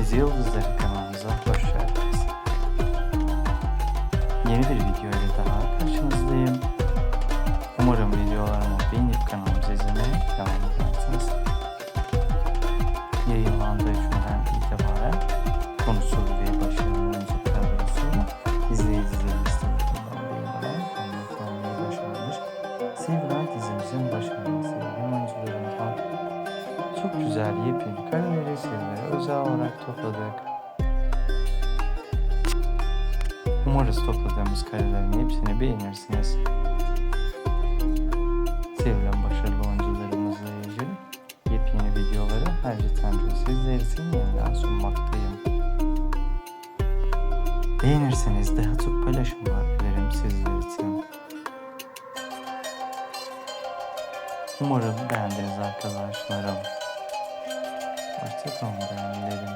Dizi Yıldızları kanalımıza hoş geldiniz. Yeni bir video ile daha karşınızdayım. Umarım videolarımı beğenip kanalımızı izlemeye devam edersiniz. Yayınlandığı günden itibaren konusu ve başarılı oyuncu kadrosu izleyicilerimiz tarafından beğenilen anlatılmayı başarmış. Sevilen dizimizin başarılı sevilen oyuncularından çok güzel yepyeni kareleri sizlere özel olarak topladık. Umarız topladığımız karelerin hepsini beğenirsiniz. Sevilen başarılı oyuncularımızla ilgili yepyeni videoları her önce sizler için yeniden sunmaktayım. Beğenirseniz de atıp paylaşımlar dilerim sizler için. Umarım beğendiniz arkadaşlarım. Hoşçakalın. Beğenileri.